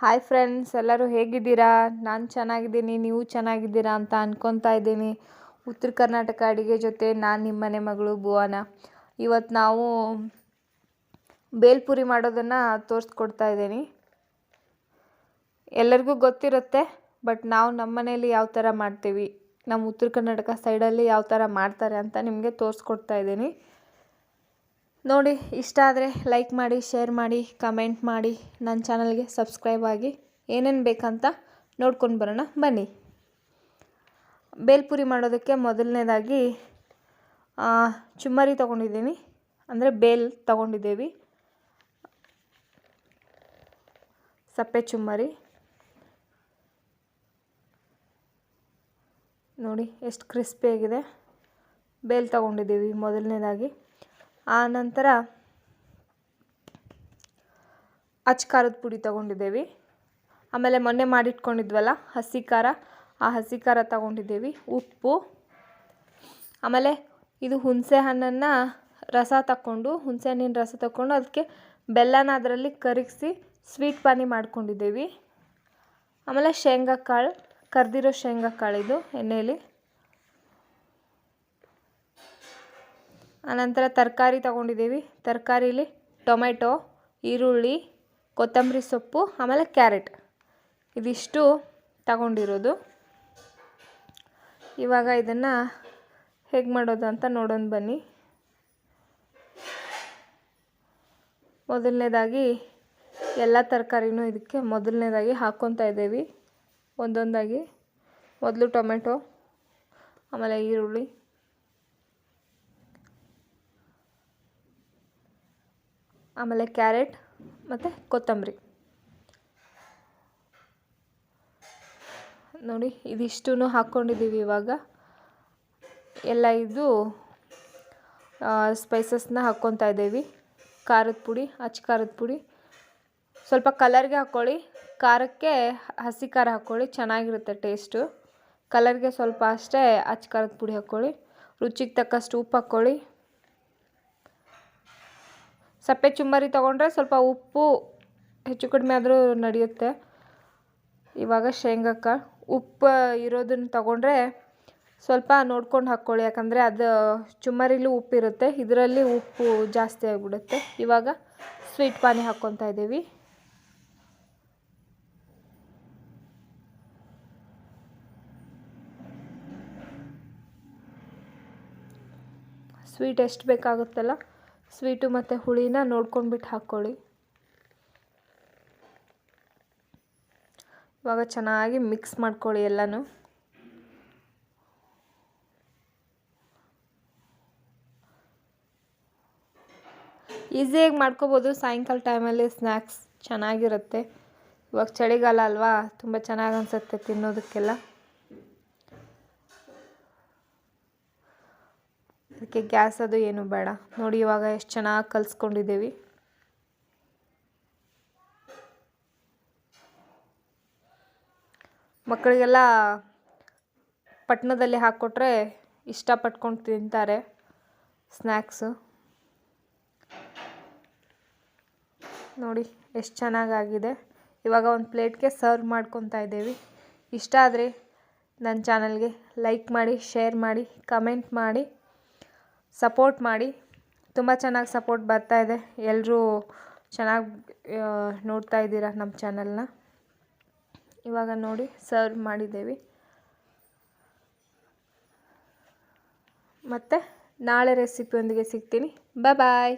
Hi friends ಎಲ್ಲರೂ ಹೇಗಿದ್ದೀರಾ? ನಾನು ಚೆನ್ನಾಗಿದ್ದೀನಿ, ನೀವು ಚೆನ್ನಾಗಿದ್ದೀರಾ ಅಂತ ಅನ್ಕೊತಾ ಇದ್ದೀನಿ. ಉತ್ತರ ಕರ್ನಾಟಕ ಅಡುಗೆ ಜೊತೆ ನಾನು ನಿಮ್ಮನೆ ಮಗಳು ಭುವನ. ಇವತ್ತು ನಾವು ಬೇಲ್ಪುರಿ ಮಾಡೋದನ್ನು ತೋರಿಸ್ಕೊಡ್ತಾ ಇದ್ದೀನಿ. ಎಲ್ಲರಿಗೂ ಗೊತ್ತಿರುತ್ತೆ, ಬಟ್ ನಾವು ನಮ್ಮ ಮನೇಲಿ ಯಾವ ಥರ ಮಾಡ್ತೀವಿ? ನಮ್ಮ ಉತ್ತರ ಕರ್ನಾಟಕ ಸೈಡಲ್ಲಿ ಯಾವ ಥರ ಮಾಡ್ತಾರೆ ಅಂತ ನಿಮಗೆ ತೋರಿಸ್ಕೊಡ್ತಾ ಇದ್ದೀನಿ. ನೋಡಿ, ಇಷ್ಟ ಆದರೆ ಲೈಕ್ ಮಾಡಿ ಶೇರ್ ಮಾಡಿ ಕಮೆಂಟ್ ಮಾಡಿ ನನ್ನ ಚಾನಲ್ಗೆ ಸಬ್ಸ್ಕ್ರೈಬ್ ಆಗಿ. ಏನೇನು ಬೇಕಂತ ನೋಡ್ಕೊಂಡು ಬರೋಣ, ಬನ್ನಿ. ಬೇಲ್ಪುರಿ ಮಾಡೋದಕ್ಕೆ ಮೊದಲನೇದಾಗಿ ಚುಮ್ಮರಿ ತೊಗೊಂಡಿದ್ದೀನಿ. ಅಂದರೆ ಬೇಲ್ ತೊಗೊಂಡಿದ್ದೀವಿ. ಸಪ್ಪೆ ಚುಮ್ಮರಿ. ನೋಡಿ, ಎಷ್ಟು ಕ್ರಿಸ್ಪಿಯಾಗಿದೆ ಬೇಲ್ ತೊಗೊಂಡಿದ್ದೀವಿ ಮೊದಲನೇದಾಗಿ. ಆ ನಂತರ ಅಚ್ಚ ಖಾರದ ಪುಡಿ ತಗೊಂಡಿದ್ದೇವೆ. ಆಮೇಲೆ ಮೊನ್ನೆ ಮಾಡಿಟ್ಕೊಂಡಿದ್ವಲ್ಲ, ಹಸಿ ಖಾರ, ಆ ಹಸಿ ಖಾರ ತಗೊಂಡಿದ್ದೇವೆ. ಉಪ್ಪು, ಆಮೇಲೆ ಇದು ಹುಣಸೆ ಹಣ್ಣನ್ನು ರಸ ತಕ್ಕೊಂಡು, ಹುಣಸೆ ಹಣ್ಣಿನ ರಸ ತಕ್ಕೊಂಡು ಅದಕ್ಕೆ ಬೆಲ್ಲನ ಅದರಲ್ಲಿ ಕರಗಿಸಿ ಸ್ವೀಟ್ ಪಾನಿ ಮಾಡ್ಕೊಂಡಿದ್ದೇವೆ. ಆಮೇಲೆ ಶೇಂಗಾ ಕಾಳು ಕರ್ದಿರೋ ಶೇಂಗಾ ಕಾಳಿದು ಎಣ್ಣೆಯಲ್ಲಿ ಆನಂತರ ತರಕಾರಿ ತಗೊಂಡಿದ್ದೀವಿ. ತರಕಾರಿಲಿ ಟೊಮೆಟೊ, ಈರುಳ್ಳಿ, ಕೊತ್ತಂಬರಿ ಸೊಪ್ಪು, ಆಮೇಲೆ ಕ್ಯಾರೆಟ್. ಇದಿಷ್ಟು ತಗೊಂಡಿರೋದು. ಇವಾಗ ಇದನ್ನು ಹೇಗೆ ಮಾಡೋದು ಅಂತ ನೋಡೋಣ ಬನ್ನಿ. ಮೊದಲನೇದಾಗಿ ಎಲ್ಲ ತರಕಾರಿನೂ ಇದಕ್ಕೆ ಮೊದಲನೇದಾಗಿ ಹಾಕ್ಕೊತಾ ಇದ್ದೀವಿ. ಒಂದೊಂದಾಗಿ. ಮೊದಲು ಟೊಮೆಟೊ, ಆಮೇಲೆ ಈರುಳ್ಳಿ. ಆಮೇಲೆ ಕ್ಯಾರೆಟ್ ಮತ್ತು ಕೊತ್ತಂಬರಿ. ನೋಡಿ ಇದಿಷ್ಟು ಹಾಕ್ಕೊಂಡಿದ್ದೀವಿ ಇವಾಗ. ಎಲ್ಲ ಇದು ಸ್ಪೈಸಸ್ನ ಹಾಕ್ಕೊತಾ ಇದ್ದೀವಿ. ಖಾರದ ಪುಡಿ ಅಚ್ಚ ಖಾರದ ಪುಡಿ. ಸ್ವಲ್ಪ ಕಲರ್ಗೆ ಹಾಕ್ಕೊಳ್ಳಿ. ಖಾರಕ್ಕೆ ಹಸಿ ಖಾರ ಹಾಕ್ಕೊಳ್ಳಿ, ಚೆನ್ನಾಗಿರುತ್ತೆ ಟೇಸ್ಟು ಕಲರ್ಗೆ ಸ್ವಲ್ಪ ಅಷ್ಟೇ ಅಚ್ಚ ಖಾರದ ಪುಡಿ ಹಾಕ್ಕೊಳ್ಳಿ. ರುಚಿಗೆ ತಕ್ಕಷ್ಟು ಉಪ್ಪು ಹಾಕ್ಕೊಳ್ಳಿ. ಸಪ್ಪೆ ಚುಮ್ಮರಿ ತೊಗೊಂಡ್ರೆ ಸ್ವಲ್ಪ ಉಪ್ಪು ಹೆಚ್ಚು ಕಡಿಮೆ ಆದರೂ ನಡೆಯುತ್ತೆ. ಇವಾಗ ಶೇಂಗಾಕ್ಕೆ ಉಪ್ಪು ಇರೋದನ್ನು ತೊಗೊಂಡ್ರೆ ಸ್ವಲ್ಪ ನೋಡ್ಕೊಂಡು ಹಾಕ್ಕೊಳ್ಳಿ. ಯಾಕಂದರೆ ಅದು ಚುಮ್ಮರಿಲೂ ಉಪ್ಪಿರುತ್ತೆ. ಇದರಲ್ಲಿ ಉಪ್ಪು ಜಾಸ್ತಿ ಆಗಿಬಿಡುತ್ತೆ. ಇವಾಗ ಸ್ವೀಟ್ ಪಾನಿ ಹಾಕ್ಕೊತಾ ಇದ್ದೀವಿ. ಸ್ವೀಟ್ ಎಷ್ಟು ಬೇಕಾಗುತ್ತಲ್ಲ? ಸ್ವೀಟು ಮತ್ತು ಹುಳಿನ ನೋಡ್ಕೊಂಡ್ಬಿಟ್ಟು ಹಾಕ್ಕೊಳ್ಳಿ. ಇವಾಗ ಚೆನ್ನಾಗಿ ಮಿಕ್ಸ್ ಮಾಡ್ಕೊಳ್ಳಿ ಎಲ್ಲನೂ. ಈಸಿಯಾಗಿ ಮಾಡ್ಕೋಬೋದು. ಸಾಯಂಕಾಲ ಟೈಮಲ್ಲಿ ಸ್ನ್ಯಾಕ್ಸ್ ಚೆನ್ನಾಗಿರುತ್ತೆ. ಇವಾಗ ಚಳಿಗಾಲ ಅಲ್ವಾ? ತುಂಬ ಚೆನ್ನಾಗಿ ಅನಿಸುತ್ತೆ ತಿನ್ನೋದಕ್ಕೆಲ್ಲ. ಅದಕ್ಕೆ ಗ್ಯಾಸ್ ಅದು ಏನು ಬೇಡ. ನೋಡಿ, ಇವಾಗ ಎಷ್ಟು ಚೆನ್ನಾಗಿ ಕಲಿಸ್ಕೊಂಡಿದ್ದೀವಿ. ಮಕ್ಕಳಿಗೆಲ್ಲ ಪಟ್ಟಣದಲ್ಲಿ ಹಾಕ್ಕೊಟ್ರೆ ಇಷ್ಟಪಟ್ಕೊಂಡು ತಿಂತಾರೆ ಸ್ನ್ಯಾಕ್ಸು ನೋಡಿ, ಎಷ್ಟು ಚೆನ್ನಾಗಾಗಿದೆ. ಇವಾಗ ಒಂದು ಪ್ಲೇಟ್ಗೆ ಸರ್ವ್ ಮಾಡ್ಕೊತಾ ಇದ್ದೀವಿ. ಇಷ್ಟ ಆದರೆ ನನ್ನ ಚಾನಲ್ಗೆ ಲೈಕ್ ಮಾಡಿ, ಶೇರ್ ಮಾಡಿ, ಕಮೆಂಟ್ ಮಾಡಿ. ಸಪೋರ್ಟ್ ಮಾಡಿ. ತುಂಬ ಚೆನ್ನಾಗಿ ಸಪೋರ್ಟ್ ಬರ್ತಾ ಇದೆ. ಎಲ್ಲರೂ ಚೆನ್ನಾಗಿ ನೋಡ್ತಾ ಇದ್ದೀರಾ ನಮ್ಮ ಚಾನಲ್ನ ಇವಾಗ ನೋಡಿ ಸರ್ವ್ ಮಾಡಿದ್ದೇವೆ. ಮತ್ತು ನಾಳೆ ರೆಸಿಪಿಯೊಂದಿಗೆ ಸಿಗ್ತೀನಿ. ಬಾಯ್